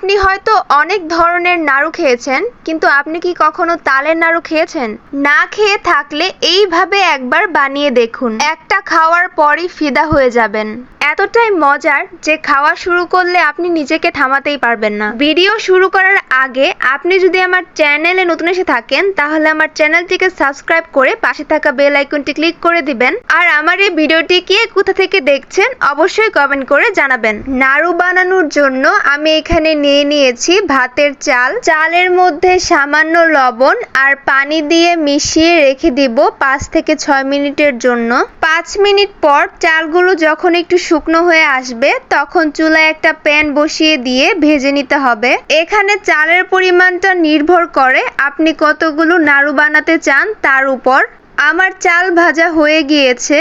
আপনি হয়তো অনেক ধরনের নাড়ু খেয়েছেন, কিন্তু আপনি কি কখনো তালের নাড়ু খেয়েছেন? না খেয়ে থাকলে এইভাবে একবার বানিয়ে দেখুন। একটা খাওয়ার পরই ফিদা হয়ে যাবেন। এতটাই মজার যে খাওয়া শুরু করলে আপনি নিজেকে থামাতেই পারবেন না। ভিডিও শুরু করার আগে আপনি যদি আমার চ্যানেলে নতুন এসে থাকেন, তাহলে আমার চ্যানেলটিকে সাবস্ক্রাইব করে পাশে থাকা বেল আইকনটি ক্লিক করে দিবেন। আর আমার এই ভিডিওটি কে কোথা থেকে দেখছেন, অবশ্যই কমেন্ট করে জানাবেন। নাড়ু বানানোর জন্য আমি এখানে নিয়ে নিয়েছি ভাতের চাল। চালের মধ্যে সামান্য লবণ আর পানি দিয়ে মিশিয়ে রেখে দিব পাঁচ থেকে ছয় মিনিটের জন্য। পাঁচ মিনিট পর চালগুলো যখন একটু শুকনো হয়ে আসবে, তখন চুলায় একটা প্যান বসিয়ে দিয়ে ভেজে নিতে হবে। এখানে চালের পরিমাণটা নির্ভর করে আপনি কতগুলো নাড়ু বানাতে চান তার উপর। আমার চাল ভাজা হয়ে গিয়েছে।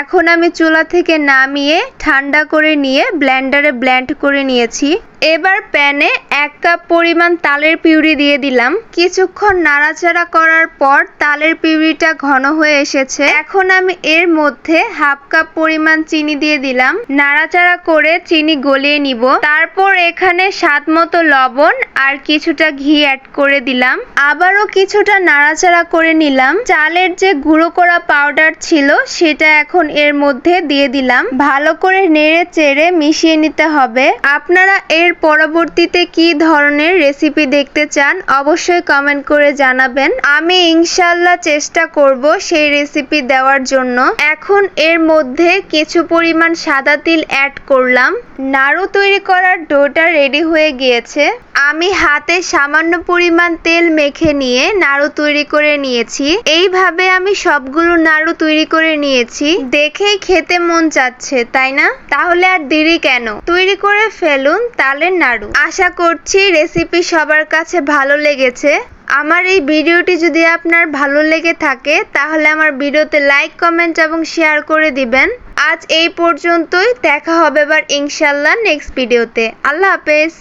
এখন আমি চুলা থেকে নামিয়ে ঠান্ডা করে নিয়ে ব্ল্যান্ডারে ব্ল্যান্ড করে নিয়েছি। এবার প্যানে এক কাপ পরিমাণ তালের পিউরি দিয়ে দিলাম। কিছুক্ষণ নাড়াচাড়া করার পর তালের পিউরিটা ঘন হয়ে এসেছে। এখন আমি এর মধ্যে হাফ কাপ পরিমাণ চিনি দিয়ে দিলাম। নাড়াচাড়া করে চিনি গলিয়ে নিব। তারপর এখানে স্বাদ মতো লবণ আর কিছুটা ঘি অ্যাড করে দিলাম। আবারও কিছুটা নাড়াচাড়া করে নিলাম। চালের যে গুঁড়ো করা পাউডার ছিল সেটা এখন এর মধ্যে দিয়ে দিলাম। ভালো করে নেড়ে চেড়ে মিশিয়ে নিতে হবে। আপনারা এর পরবর্তীতে কি ধরনের রেসিপি দেখতে চান অবশ্যই কমেন্ট করে জানাবেন। আমি ইনশাল্লাহ চেষ্টা করব সেই রেসিপি দেওয়ার জন্য। এখন এর মধ্যে কিছু পরিমাণ সাদা তিল অ্যাড করলাম। নাড়ু তৈরি করার ডোটা রেডি হয়ে গিয়েছে। আমি হাতে সামান্য পরিমাণ তেল মেখে নিয়ে নাড়ু তৈরি করে নিয়েছি। এইভাবে আমি সবগুলো নাড়ু তৈরি করে নিয়েছি। দেখেই খেতে মন চাচ্ছে, তাই না? তাহলে আর দেরি কেন? তৈরি করে ফেলুন তালের নাড়ু। আশা করছি রেসিপি সবার কাছে ভালো লেগেছে। আমার এই ভিডিওটি যদি আপনার ভালো লেগে থাকে, তাহলে আমার ভিডিওতে লাইক কমেন্ট এবং শেয়ার করে দিবেন। আজ এই পর্যন্তই, দেখা হবে এবার ইনশাল্লাহ নেক্সট ভিডিওতে আল্লাহ হাফেজ।